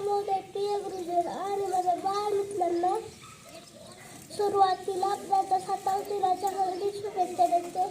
माझे प्रिय गुरुजन आणि माझ्या बाळ मित्रांना सुरुवातीला आपल्या सातावतीलाच्या हळदी शुभेच्छा देते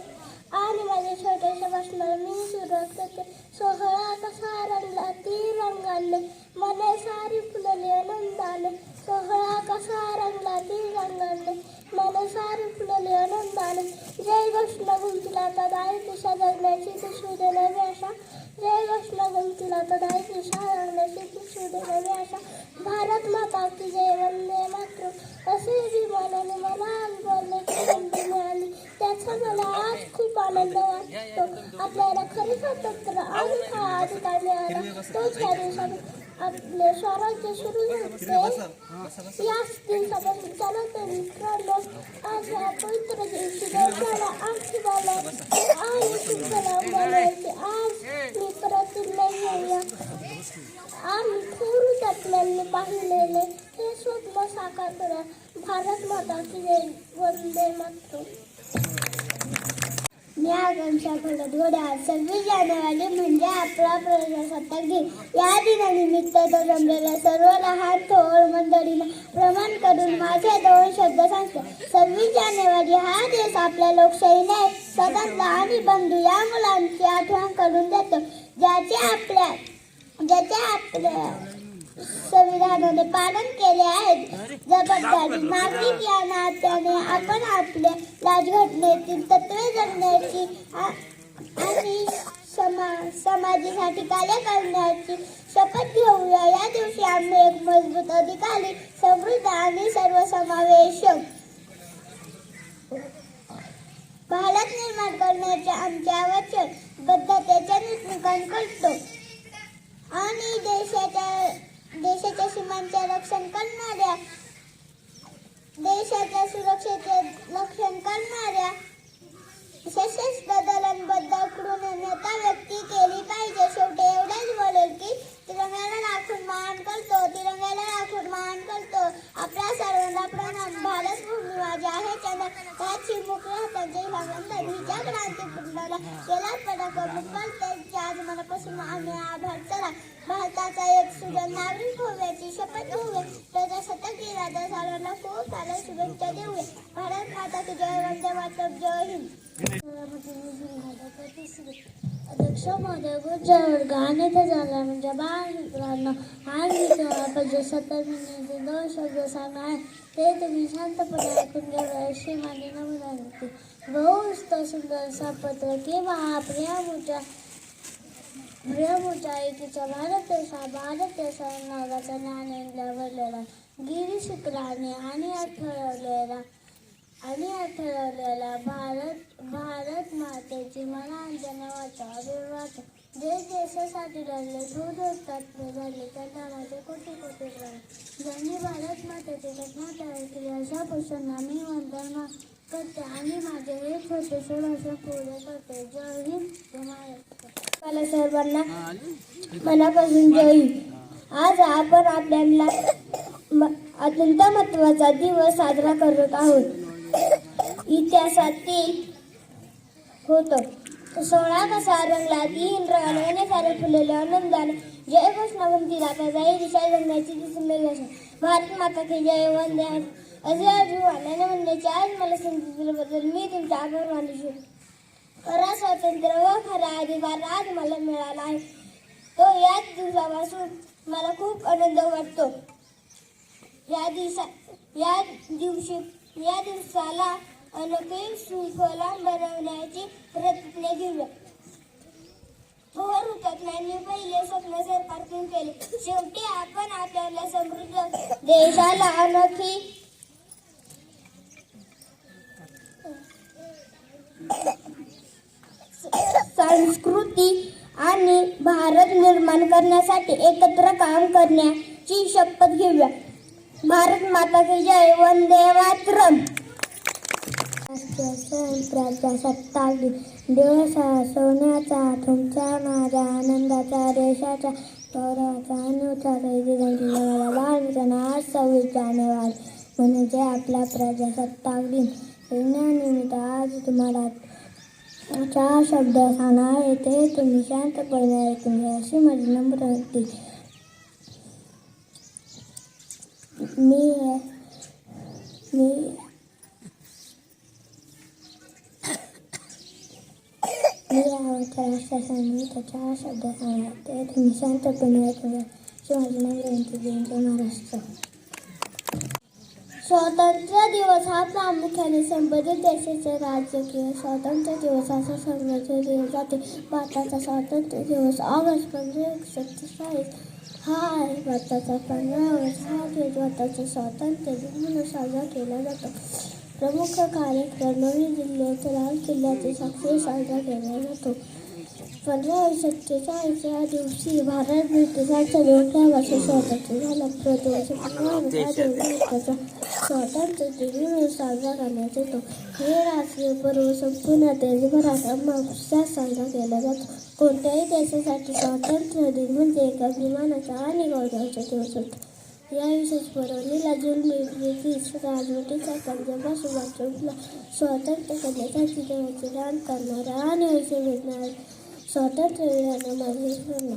आणि माझ्या छोट्याशा भाषणाला मी सुरुवात करते सोहळा कसा रंगला ती रंगाले मने सारी फुलले आनंदाने सोहळा कसा रंगला ती रंगाले मने सारी फुलले आनंदाने जय कृष्ण गुंतला तर दाई दिशा जगण्याची पिशवी नवी आशा जय कृष्ण गुंतला तर दाई दिशा जगण्याची पिशवी नवी आशा भारत माता की जय वंदे मातृ असे विमानाने मला आज बोलण्याची संधी मिळाली त्याचा मला आज खूप आनंद वाटतो. आपल्याला खरी स्वातंत्र्य आणि हा अधिकार मिळाला. तोच या देशात आपले स्वराज्य सुरू झाले याच दिवसापासून चालवते मित्रांनो आज या पवित्र दिवशी देशाला आणखी मला आणि सुखला बोलायचे आज मी परत नाही आम्ही थोडून आपल्याला पाहिलेले हे स्वप्न साकार करा भारत या की जय आकांक्षा सव्वीस जानेवारी म्हणजे आपला प्रजासत्ताक दिन या दिनानिमित्त तो जमलेल्या सर्व लहान थोर मंडळींना प्रमाण करून माझे दोन शब्द सांगतो. सव्वीस जानेवारी हा देश आपल्या लोकशाहीने स्वतंत्र आणि बंधू या मुलांची आठवण करून देतो. ज्याचे आपल्या ज्याचे आपल्या संविधानाने पालन केले आहेत. जबाबदारी नागरिक या नात्याने आपण आपल्या राजघटनेतील तत्वे जगण्याची आणि समा समाजासाठी कार्य करण्याची शपथ घेऊया. या दिवशी आम्ही एक मजबूत अधिकारी समृद्ध आणि सर्वसमावेशक भारत निर्माण करण्याचे आमच्या वचनबद्धतेचे निरूपण करतो. आणि देशाच्या देशाच्या सीमांचे रक्षण करणाऱ्या देशाच्या सुरक्षेचे रक्षण करणाऱ्या सशस्त्र दलांबद्दल कृतज्ञता व्यक्त केली पाहिजे. शेवटी एवढेच बोलेल की तिरंग्याला राखून महान करतो तिरंग्याला राखून महान करतो. आपल्या सर्वांना प्रणाम. भारत भूमी माझी आहे चंद्र त्याची मुख्य हाताचे वंदन हिच्या क्रांतीपूर्णाला केला पडक मुक्काल त्यांच्या आज मनापासून झाला भारताचा एक सुजन नागरिक होण्याची शपथ घेऊया प्रजासत्ताक दिनाच्या सर्वांना खूप साऱ्या शुभेच्छा देऊया भारत माता की जय वंदे मातरम जय हिंद. अध्यक्ष महोदय गुज्जा वर्ग आणि झाला म्हणजे बाळ मित्रांनो आज मी तुम्हाला प्रजासत्ताक दिनाचे दोन शब्द सांगा ते तुम्ही शांतपणे ऐकून घ्यावे अशी माझी नमुना होती बहुस्त सुंदर सापत्र किंवा प्रियामुच्या प्रियमुच्या एकीच्या भारत देशा भारत देशा नावाचा ज्ञानेंद्र लवलेला. गिरी शुक्राने आणि ठरवलेला आणि ठरवलेला भारत भारत मातेची मला अंजना वाचा वाचा जे देशासाठी लढले थोर हुतात्मे झाले त्या माझे कोटी कोटी ज्यांनी भारत मातेची घटना तयार केली अशा पुरुषांना मी वंदन करते आणि माझे हे छोटेसे भाषण पूर्ण करते. जय हिंद. जय मला सर्वांना मनापासून जय हिंद. आज आपण आपल्याला अत्यंत महत्त्वाचा दिवस साजरा करत आहोत. इतिहासातील होतं. सोळा कसा रंगला तीन रंगाने सारे फुललेले आनंदाने. जय घोषणा म्हणतील आता जाई दिशा जगण्याची दिसून भारत माता की जय वंदे मातरम. असे अभिमानाने म्हणण्याची आज मला संधी दिल्याबद्दल मी तुमचा आभार मानू खरा स्वातंत्र्य व खरा अधिकार आज मला मिळाला आहे. तो याच दिवसापासून मला खूप आनंद वाटतो. या दिवसा या दिवशी या दिवसाला अनोखी शृंखला बनवण्याची प्रतिज्ञा घेऊया थोर हुतात्म्यांनी पहिले स्वप्न सरकारतून केले. शेवटी आपण आपल्याला समृद्ध देशाला अनोखी संस्कृती आणि भारत निर्माण करण्यासाठी एकत्र काम करण्याची शपथ घेऊया. भारत माता की जय वंदे मातरम. राष्ट्रीय प्रजासत्ताक दिवस सोन्याचा तुमच्या माझ्या आनंदाचा देशाचा गौरवाचा आणि उत्साहाचा दिवस आज सव्वीस जानेवारी. म्हणजे आपला प्रजासत्ताक दिन विज्ञानिमित्त आज तुम्हाला चार शब्द सांगणार आहे ते तुम्ही शांतपणे ऐकून घ्या. अशी माझी नम्र होती मी मी मी आवडत्या राष्ट्रासाठी ते शब्दात सांगते तुम्ही शांतपणे ऐकूया शिवाजी महाराजांची जयंती महाराष्ट्र. स्वातंत्र्य दिवस हा प्रामुख्याने संबंधित देशाचे राजकीय स्वातंत्र्य दिवस असा संबोधले दिले जाते. भारताचा स्वातंत्र्य दिवस ऑगस्ट पंधरा एकशे सत्तेचाळीस हा आहे भारताचा पंधरा ऑगस्ट हा दिवस भारताचे स्वातंत्र्य दिन म्हणून साजरा केला जातो. प्रमुख कार्यक्रम नवी दिल्लीत लाल किल्ल्याचे साक्षी साजरा केला जातो. पंधरा सत्तेचाळीस या दिवशी भारत ब्रिटिशांच्या डोक्यापासून स्वातंत्र्य झाला. प्रदेश स्वातंत्र्य दिनी म्हणून साजरा करण्यात येतो हे राजकीय पर्व संपूर्ण देशभरात अमावस्या साजरा केला जातो कोणत्याही देशासाठी स्वातंत्र्य दिन म्हणजे एका विमानाचा आणि गौरवाचा दिवस होतो या विशेष पर्वणीला जुलमी ब्रिटिश राजवटीचा पंजाबापासून वाचवला स्वातंत्र्य करण्यासाठी देवाचे दान करणारा आणि असे भेटणारा स्वातंत्र्य माझे स्मरण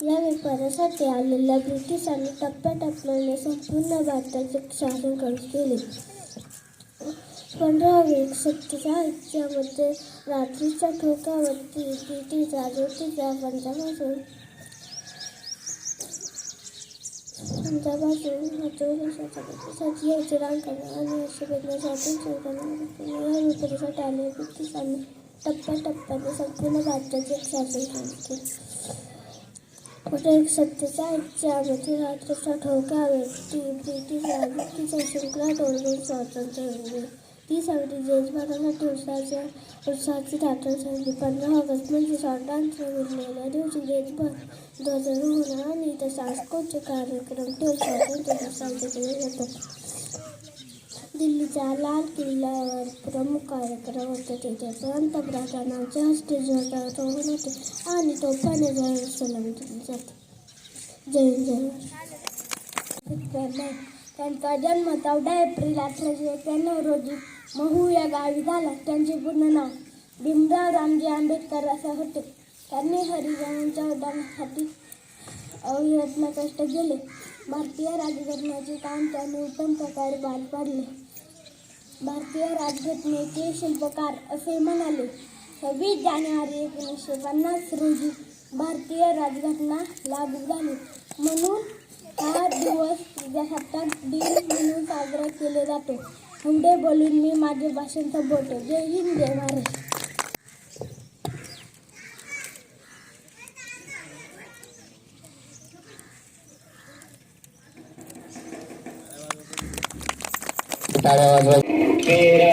या व्यापारासाठी आलेल्या ब्रिटिशांनी टप्प्याटप्प्याने संपूर्ण भारताचे शासन करून केले. पंधरा एक सत्तेचाळीसच्या मध्ये रात्रीच्या ठोकावरती ब्रिटिश राजवटीच्या पंजाबापासून पंजाबापासून वाचवण्यासाठी याचे रान आणि असे वेगळ्या या विपरीसाठी आले ब्रिटिशांनी टप्प्याटप्प्याने संपूर्ण भारताचे एक शासन केले. कुठे एक सत्तेचाळीसच्या रात्रीचा ठोक्या व्यक्ती ब्रिटिश राजकीय शृंखला तोडून स्वातंत्र्य मिळले ती सगळी देशभरासाठी उत्साहाच्या उत्साहाची रात्र झाली पंधरा ऑगस्ट म्हणजे स्वातंत्र्य उरलेल्या दिवशी देशभर ध्वजारोहण आणि इतर सांस्कृतिक कार्यक्रम तो स्वातंत्र्य साजरे केले जातात दिल्लीच्या लाल किल्ल्यावर प्रमुख कार्यक्रम होते. तिथे पंतप्रधानांच्या हस्ते ध्वजारोहण होते आणि तोफाने जय सलाम दिली जाते. जय जय त्यांचा जन्म चौदा एप्रिल अठराशे एक्याण्णव रोजी महू या गावी झाला. त्यांचे पूर्ण नाव भीमराव रामजी आंबेडकर असे होते. त्यांनी हरिजनांच्या उड्डाणासाठी अविरत्न कष्ट केले. भारतीय राजकारणाचे काम त्यांनी उत्तम प्रकारे पार पाडले. भारतीय राजघटनेचे शिल्पकार असे म्हणाले सव्वीस जानेवारी एकोणीसशे पन्नास रोजी भारतीय राजघटना लागू झाली. म्हणून हा दिवस प्रजासत्ताक दिन म्हणून साजरा केला जातो. हुंडे बोलून मी माझे भाषण संपवतो जय हिंद जय महाराष्ट्र. टाळ्या वाजवा. मेरा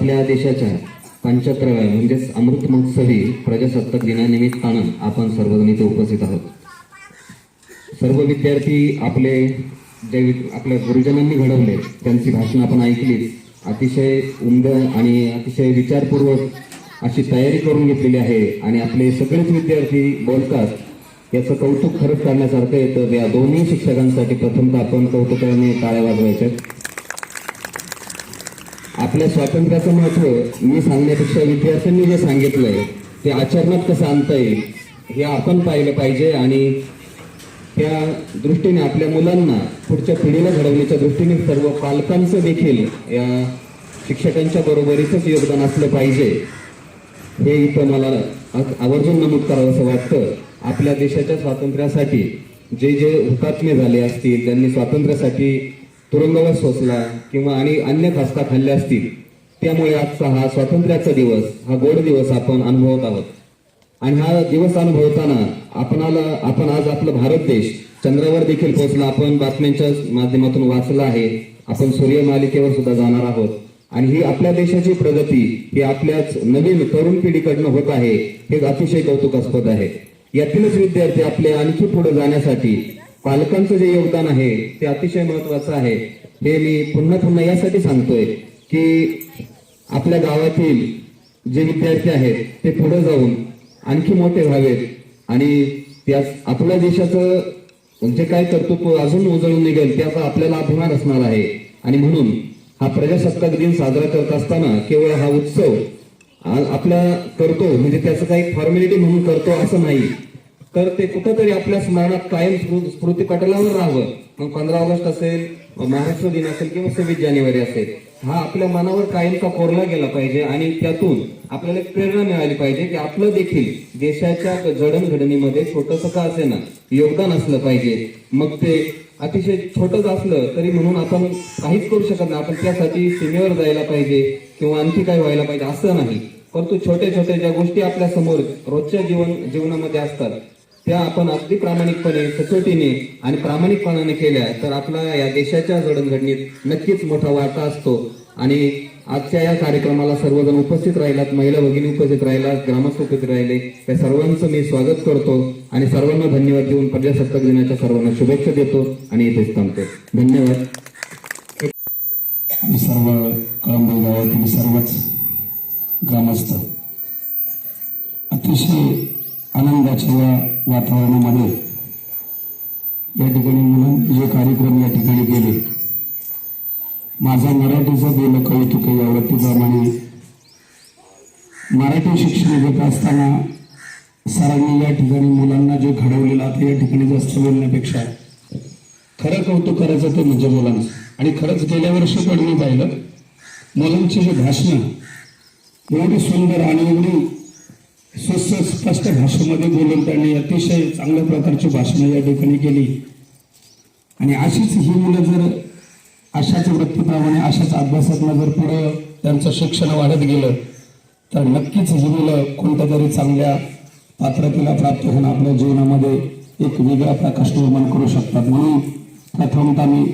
आपल्या देशाच्या पंच्याहत्तराव्या म्हणजेच अमृत महोत्सवी प्रजासत्ताक दिनानिमित्तानं आपण सर्वजण इथे उपस्थित आहोत. सर्व विद्यार्थी आपले जे आपल्या गुरुजनांनी घडवले त्यांची भाषणं आपण ऐकली अतिशय उमद आणि अतिशय विचारपूर्वक अशी तयारी करून घेतलेली आहे आणि आपले सगळेच विद्यार्थी बोलतात. याचं कौतुक खरंच करण्यासारखं येतं या दोन्ही शिक्षकांसाठी प्रथमतः आपण कौतुकाने टाळ्या वाजवायच्या. आपल्या स्वातंत्र्याचं महत्त्व मी सांगण्यापेक्षा विद्यार्थ्यांनी जे सांगितलंय ते आचरणात कसं आणता येईल हे आपण पाहिलं पाहिजे आणि त्या दृष्टीने आपल्या मुलांना पुढच्या पिढीला घडवण्याच्या दृष्टीने सर्व पालकांचं देखील या शिक्षकांच्या बरोबरीचंच योगदान असलं पाहिजे. हे इथं मला आवर्जून नमूद करावं असं वाटतं. आपल्या देशाच्या स्वातंत्र्यासाठी जे जे हुतात्मे झाले असतील त्यांनी स्वातंत्र्यासाठी तुरुंगावर सोसला किंवा आणि अन्य खासका खाल्ल्या असतील त्यामुळे आजचा हा स्वातंत्र्याचा दिवस हा गोड दिवस आपण अनुभवत आहोत. आणि हा दिवस अनुभवताना आपणाला आपण आज आपला भारत देश चंद्रावर देखील पोहोचला आपण बातम्यांच्या माध्यमातून वाचला आहे. आपण सूर्य मालिकेवर सुद्धा जाणार आहोत. आणि ही आपल्या देशाची प्रगती ही आपल्याच नवीन तरुण पिढीकडनं होत आहे हे अतिशय कौतुकास्पद आहे. यातीलच विद्यार्थी आपले आणखी पुढे जाण्यासाठी पालकांचं जे योगदान आहे ते अतिशय महत्वाचं आहे. हे मी पुन्हा पुन्हा यासाठी सांगतोय की आपल्या गावातील जे विद्यार्थी आहेत ते पुढे जाऊन आणखी मोठे व्हावेत. आणि त्या आपल्या देशाचं म्हणजे काय कर्तृत्व अजून उजळून निघेल त्याचा आपल्याला अभिमान असणार आहे. आणि म्हणून हा प्रजासत्ताक दिन साजरा करत असताना केवळ हा उत्सव आपल्या आपला करतो म्हणजे त्याचं काही फॉर्मॅलिटी म्हणून करतो असं नाही. तर ते कुठंतरी आपल्या स्मरणात कायम स्मृ- स्मृती पटलावर राहावं. मग पंधरा ऑगस्ट असेल महाराष्ट्र दिन असेल किंवा सव्वीस जानेवारी असेल हा आपल्या मनावर कायमचा कोरला गेला पाहिजे आणि त्यातून आपल्याला एक प्रेरणा मिळाली पाहिजे की आपलं देखील देशाच्या जडणघडणीमध्ये छोटस का असेना योगदान असलं पाहिजे. मग ते अतिशय छोटंच असलं तरी म्हणून आपण काहीच करू शकत नाही. आपण त्यासाठी सीमेवर जायला पाहिजे किंवा आणखी काय व्हायला पाहिजे असं नाही. परंतु छोट्या छोट्या ज्या गोष्टी आपल्यासमोर रोजच्या जीवन जीवनामध्ये असतात त्या आपण अगदी प्रामाणिकपणे सचोटीने आणि प्रामाणिकपणाने केल्या तर आपला या देशाच्या जडणघडणीत नक्कीच मोठा वाटा असतो. आणि आजच्या या कार्यक्रमाला सर्वजण उपस्थित राहिलात महिला भगिनी उपस्थित राहिलात ग्रामस्थ उपस्थित राहिले. या सर्वांचं मी स्वागत करतो आणि सर्वांना धन्यवाद देऊन प्रजासत्ताक दिनाच्या सर्वांना शुभेच्छा देतो आणि इथेच थांबतो. धन्यवाद. सर्व कळंबे गावातील सर्वच ग्रामस्थ अतिशय आनंदाच्या वातावरणामध्ये. या ठिकाणी म्हणून जे कार्यक्रम या ठिकाणी केले. माझा मराठीचा बोल कौतुक आहे आवडतीप्रमाणे. मराठी शिक्षण घेत असताना सरांनी या ठिकाणी मुलांना जे घडवलेलं आता या ठिकाणी जास्त बोलण्यापेक्षा खरं कौतुक करायचं ते म्हणजे मुलांचं. आणि खरंच गेल्या वर्षी पण मी पाहिलं मुलांची जे भाषणं एवढी सुंदर आणि एवढी सुस्पष्ट भाषेमध्ये बोलून त्यांनी अतिशय चांगल्या प्रकारची भाषणं या ठिकाणी केली. आणि अशीच ही मुलं जर अशाच वृत्तीप्रमाणे अशाच अभ्यासातनं जर पुढं त्यांचं शिक्षण वाढत गेलं तर नक्कीच ही मुलं कोणत्या तरी चांगल्या पात्रतेला प्राप्त होऊन आपल्या जीवनामध्ये एक वेगळा प्रकाश निर्माण करू शकतात. म्हणून प्रथमतः मी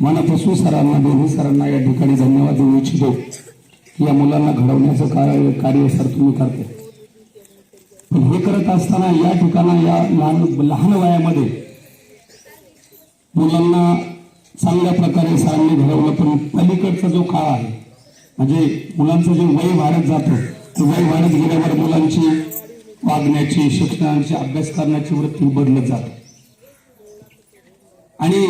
मनापासून सरांना दोन्ही सरांना या ठिकाणी धन्यवाद देऊ इच्छितो की या मुलांना घडवण्याचं कार्य कार्य सर तुम्ही करते पण हे करत असताना या ठिकाणा या लहान लहान वयामध्ये मुलांना चांगल्या प्रकारे सरांनी घडवलं पण पलीकडचा जो काळ आहे म्हणजे मुलांचं जे वय वाढत जातं ते वय वाढत गेल्यावर मुलांची वागण्याची शिक्षणाची अभ्यास करण्याची वृत्ती बदलत जाते. आणि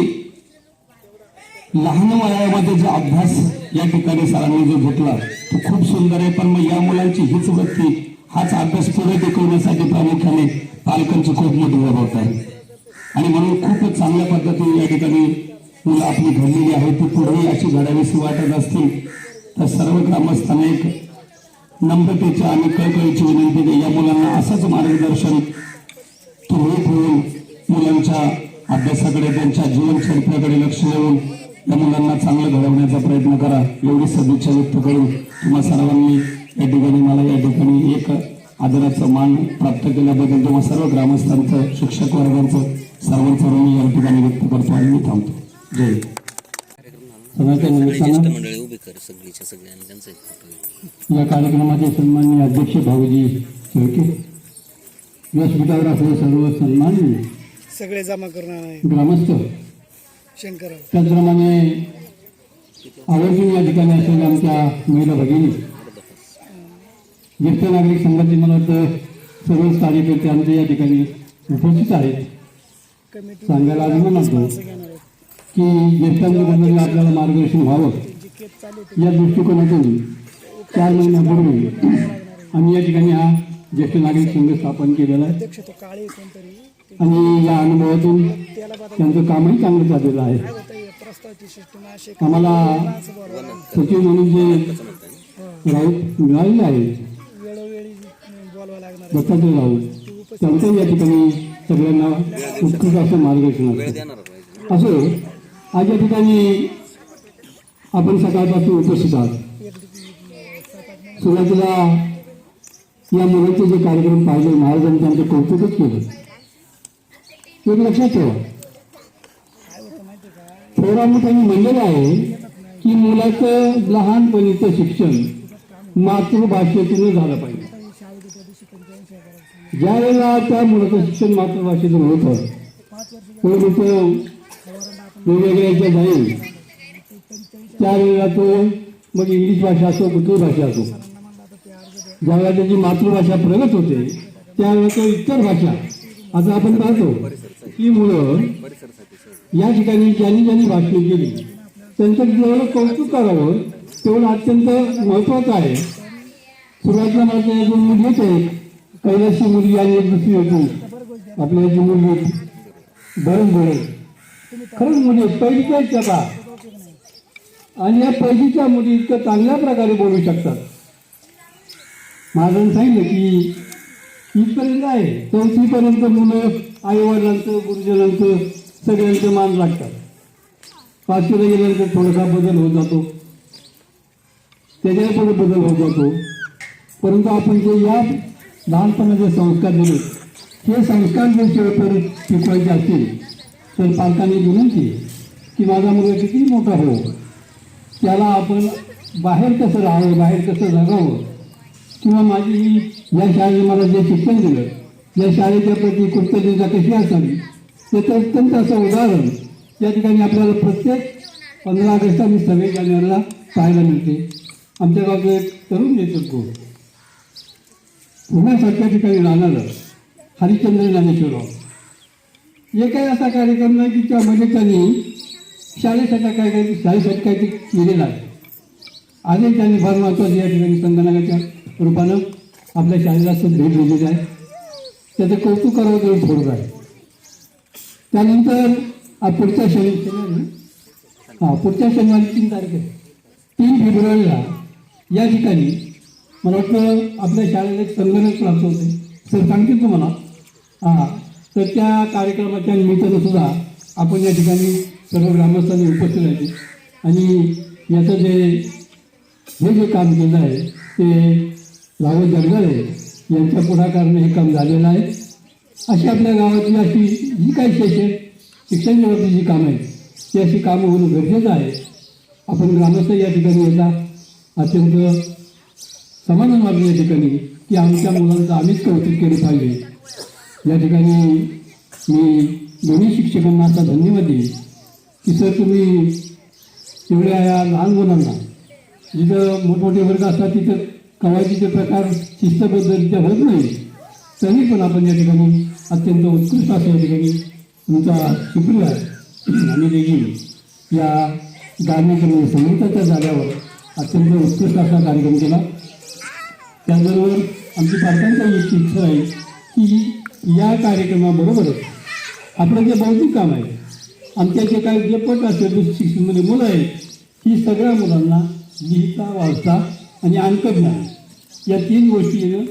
लहान वयामध्ये जो अभ्यास या ठिकाणी सरांनी जो घेतला तो खूप सुंदर आहे पण मग या मुलांची हीच वृत्ती हाच अभ्यास पुढे टिकवण्यासाठी प्रामुख्याने पालकांची खूप मोठी होत आहे. आणि म्हणून खूपच चांगल्या पद्धतीने या ठिकाणी मुलं आपली घडलेली आहे ती पुढे अशी घडावीशी वाटत असतील तर सर्व ग्रामस्थांना एक नम्रतेच्या आणि कळकळीची विनंती की या मुलांना असंच मार्गदर्शन तुम्ही ठेवून मुलांच्या अभ्यासाकडे त्यांच्या जीवनचरित्राकडे लक्ष देऊन या मुलांना चांगलं घडवण्याचा प्रयत्न करा. एवढी सदिच्छा व्यक्त करून तुम्हा सर्वांनी या ठिकाणी मला या ठिकाणी एक आदराचा मान प्राप्त केल्याबद्दल तुम्हा सर्व ग्रामस्थांचं शिक्षक वर्गांचं सर्वांचं ऋण या ठिकाणी व्यक्त करतो आणि मी थांबतो. जय या कार्यक्रमाचे सन्माननीय अध्यक्ष भाऊजी शेळके. व्यासपीठावर असलेले सर्व सन्माननीय सगळे जमा करणार आहे. ग्रामस्थ. शंकर त्याचप्रमाणे आवर्जून या ठिकाणी असलेल्या आमच्या महिला भगिनी. ज्येष्ठ नागरिक संघाचे मला वाटतं सर्वच कार्यकर्ते आमच्या या ठिकाणी उपस्थित आहेत. सांगायला अभिमान आहेत. की ज्येष्ठांबरोबर आपल्याला मार्गदर्शन व्हावं. या दृष्टिकोनातून चार महिन्यापूर्वी आम्ही या ठिकाणी हा ज्येष्ठ नागरिक संघ स्थापन केलेला आहे. आणि या अनुभवातून त्यांचं कामही चांगलं चाललेलं आहे. आम्हाला सचिव म्हणून जे राऊत मिळालेले आहे वेळोवेळी बोलवा लागणार आहे. दत्तात्रय राऊत त्यांचं या ठिकाणी सगळ्यांना उत्कृष्ट असं मार्गदर्शन असो आज या ठिकाणी आपण सकाळपासून उपस्थित आहात. सुरुवातीला या मुलांचे जे कार्यक्रम पाहिले महाराजांनी त्यांचं कौतुकच केलं. एक लक्षात ठेवा. थोडा मोठ्याने म्हणलेलं आहे की मुलाचं लहानपणीचं शिक्षण मातृभाषेतून झालं पाहिजे. ज्या वेळेला त्या मुलाचं शिक्षण मातृभाषेतून होतं त्यावेळेचं वेगवेगळ्या याच्या जाईल. त्यावेळेला तो मग इंग्लिश भाषा असो कुठली भाषा असो ज्यावेळेला त्याची मातृभाषा प्रगत होते त्यावेळेला तो इतर भाषा आता आपण पाहतो की मुलं या ठिकाणी ज्यांनी ज्यांनी भाषण केली त्यांचं जेवढं कौतुक करावं तेवढं अत्यंत महत्वाचं आहे. सुरुवातीला माझ्या त्या दोन मुली होते कैलाशी मुलगी आणि एक दुसरी होती. आपल्या जी मुलगी बरं बरं खरंच मुली आहेत. पहिलीच्या आहेत आणि या पहिलीच्या मुली इतकं चांगल्या प्रकारे बोलू शकतात. महाराजांनी सांगितलं की इथपर्यंत आहे. चौथीपर्यंत मुलं आईवडिलांचं गुरुजनांचं सगळ्यांचं मान लागतात. पाचवीला गेल्यानंतर थोडासा बदल होत जातो. त्याच्याने बदल होत जातो. परंतु आपण जे या लहानपणाचे संस्कार दिले हे संस्कार जर शेवटपर्यंत शिकवायचे असतील तर पालकांनी विनंती की माझा मुलगा किती मोठा हो त्याला आपण बाहेर कसं राहावं बाहेर कसं जगावं किंवा माझी ही या शाळेने मला जे शिक्षण दिलं या शाळेच्या प्रती कृतज्ञता कशी असावी त्याचं अत्यंत असं उदाहरण. या ठिकाणी आपल्याला प्रत्येक पंधरा ऑगस्ट आणि सव्वीस जानेवारीला पाहायला मिळते. आमच्या गावचं एक तरुण नेतृत्व पुण्यासारख्या ठिकाणी राहणारं हरिश्चंद्र ज्ञानेश्वरराव. एकही असा कार्यक्रम नाही की त्यामध्ये त्यांनी शाळेसाठी काय काय शाळेसाठी काहीतरी केलेलं आहे. आजही त्यांनी फार महत्त्वाचं या ठिकाणी संगणकाच्या रूपानं आपल्या शाळेला सुद्धा भेट दिलेली आहे. त्याचं कौतुक करावं तेवढं थोडं आहे. त्यानंतर पुढच्या शनि शनिवारी हां पुढच्या शनिवारी तीन तारीख आहे. तीन फेब्रुवारीला या ठिकाणी मला वाटतं आपल्या शाळेला एक संगणक प्राप्त होते. सर सांगतील तुम्हाला? हां. तर त्या कार्यक्रमाच्या निमित्तानं सुद्धा आपण या ठिकाणी सर्व ग्रामस्थांनी उपस्थित राहिले. आणि याचं जे हे जे काम केलं आहे ते रावत जगदाळे यांच्या पुढाकाराने हे काम झालेलं आहे. अशी आपल्या गावातली अशी जी काही शैक्षण शिक्षण व्यवस्थेची जी कामं आहेत ती अशी कामं होणं गरजेचं आहे. आपण ग्रामस्थ या ठिकाणी येता. अत्यंत समाधान वाटलं या ठिकाणी की आमच्या मुलांचं आम्हीच कौतुक केले पाहिजे. या ठिकाणी मी दोन्ही शिक्षकांना आता धन्यवाद देईन की सर तुम्ही एवढ्या या लहान मुलांना जिथं मोठमोठे वर्ग असतात तिथं कवायतीचे प्रकार शिस्तबद्धरित्या होत नाही तरी पण आपण या ठिकाणी अत्यंत उत्कृष्ट असं या ठिकाणी तुमचा शुक्रिया. आणि देखील या धार्मिक संगीताच्या जाग्यावर अत्यंत उत्कृष्ट असा कार्यक्रम केला. त्याचबरोबर आमची पालकांचा एक इच्छा आहे की या कार्यक्रमाबरोबरच आपलं जे बौद्धिक काम आहे आमच्या जे काही जे पट असेल शिक्षणमध्ये मुलं आहेत ही सगळ्या मुलांना लिहिता वाचता आणि अंक ज्ञान या तीन गोष्टी येणं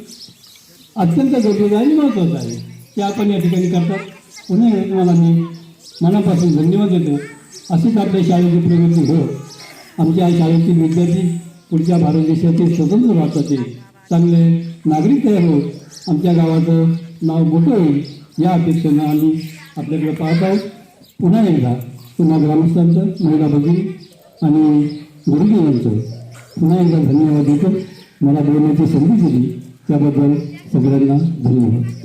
अत्यंत गरजेचं आणि महत्त्वाचं आहे. ते आपण या ठिकाणी करतात. पुन्हा तुम्हाला मी मनापासून धन्यवाद देतो. असेच आपल्या शाळेची प्रगती हो आमच्या शाळेतील विद्यार्थी पुढच्या भारत देशातील स्वतंत्र भारताचे चांगले नागरिक तयार होत आमच्या गावाचं नाव मोठं होईल या अपेक्षेनं आम्ही आपल्याकडे पाहत आहोत. पुन्हा एकदा पुन्हा ग्रामस्थांचं महिला भगिनी आणि गुरुदेवांचं पुन्हा एकदा धन्यवाद देतो. मला बोलण्याची संधी दिली त्याबद्दल सगळ्यांना धन्यवाद.